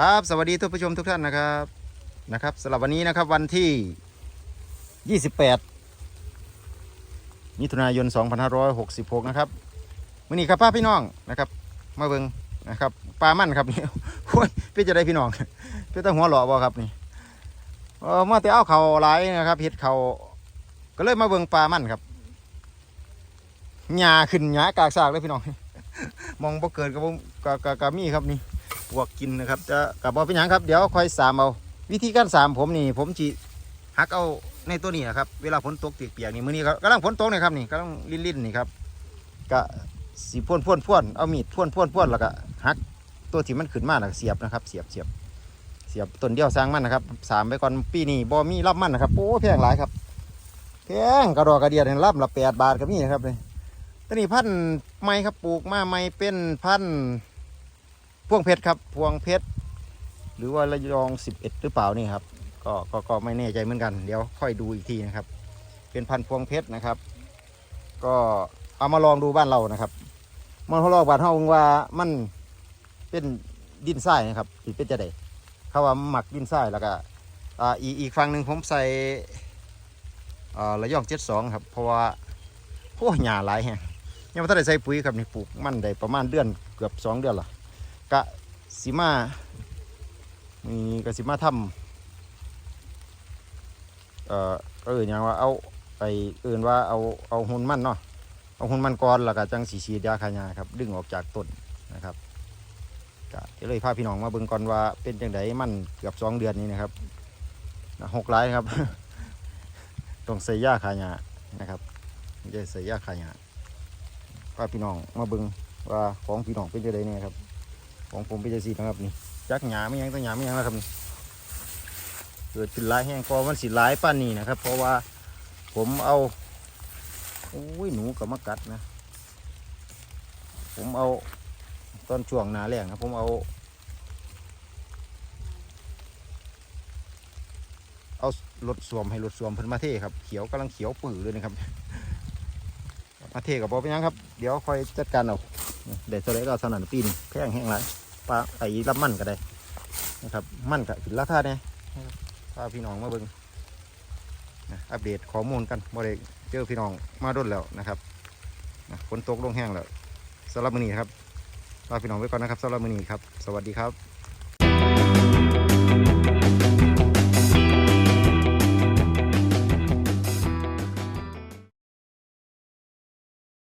ครับ สวัสดีท่านผู้ชมทุกท่านนะครับนะครับสำหรับวันนี้นะครับวันที่ 28มิถุนายน 2566 นะครับวันนี้ครับป้าพี่น้องนะครับ มาเบิงนะครับปลามั่นครับนี่โอ้ยพี่จะได้พี่น้องพี่ต้องหัวหล่อบ่ครับนี่เออมาแต่เอาเขาหลายนะครับเห็ดเขาก็เลยมาเบิงปลามั่นครับหญ้าขึ้นหญ้ากากซากเลยพี่น้องมองบ่เกิดกับกับกับกับมีครับนี่ พวกกินนะครับจะกับบอเป็นหยังครับเดี๋ยวคอยสามเอาวิธีการสามผมนี่ ผมจีหักเอาในตัวนี้นะครับเวลาฝนตกเปียกๆนี่มือนี้ก็กำลังฝนตกนี่ครับนี่กำลังลิ่นๆนี่ครับก็สีพ่นพ่นพ่นเอามีดพ่นพ่นพ่นแล้วก็หักตัวที่มันขึ้นมาแล้วก็เสียบนะครับ เสียบเสียบเสียบต้นเดียวสร้างมันนะครับสามไปก่อนปีนี้บอมีรับมันนะครับโอ้แพงหลายครับแพงกระดอกกระเดียดนี่รับละแปดบาทก็มีนะครับเลยตัวนี้พันธุ์ไม้ครับปลูกมาไม้เป็นพันธุ์ พวงเพชรครับ พวงเพชรหรือว่าระยอง11หรือเปล่านี่ครับก็ก็ก็ไม่แน่ใจเหมือนกัน เดี๋ยวค่อยดูอีกทีนะครับ เป็นพันพวงเพชรนะครับ ก็เอามาลองดูบ้านเรานะครับมันเขาลองบ้านเฮาว่ามันเป็นดินทรายนะครับที่เป็นจะได้เขาว่าหมักดินทรายแล้วก็อ่าอีกอีกฝั่งหนึ่งผมใส่อ่าระยอง72ครับ เพราะว่าโอ้หญ้าหลายแฮงยังไม่ทันได้ใส่ปุ๋ยครับนี่ปลูกมันได้ประมาณเดือนเกือบสองเดือนละ กะสิมามีกะสิมาทำเอ่อเอออย่างว่าเอาไปเอื่นว่าเอาเอาหุ่นมันเนาะเอาหุ่นมันก่อนแล้วก็จังสีฉีดยาขายาครับ ดึงออกจากต้นนะครับก็เลยพาพี่น้องมาเบิ่งก่อนว่าเป็นจังไดมันเกือบสองเดือนนี้นะครับหกไร่ครับ ต้องใส่ยาขายานะครับไม่ใช่ใส่ยาขายาพาพี่น้องมาเบิ่งว่าของพี่น้องเป็นจังไดเนี่ยครับ ของผมเป็นจังซี่นะครับนี่จักหยาไม่ยังต้งหยาไม่ยังแล้วครับนี่เกิดขึ้นหลายแห้งพอมันสิหลายป้านนี้นะครับ เพราะว่าผมเอาโอ้ยหนูกับมากัดนะ ผมเอาตอนช่วงหนาแรงนะผมเอา เอารถสวมให้รถสวมเพิ่นมาเทครับเขียวกำลังเขียวปื้อเลยนะครับมาเทกับบอเป็นยังครับ เดี๋ยวคอยจัดการเอาเด็ดตัวเล็กก็เอาสนันปีนแพงแห้งไร ปลาไอ้รับมันก็ได้นะครับ มันก็ขึ้นราคาเนี่ยพาพี่น้องมาเบิงอัปเดตข้อมูลกันบ่ได้เจอพี่น้องมาดนแล้วนะครับนะฝนตกลงแห้งแล้วสำหรับมื้อนี้ครับลาพี่น้องไว้ก่อนนะครับสำหรับมื้อนี้ครับ สวัสดีครับ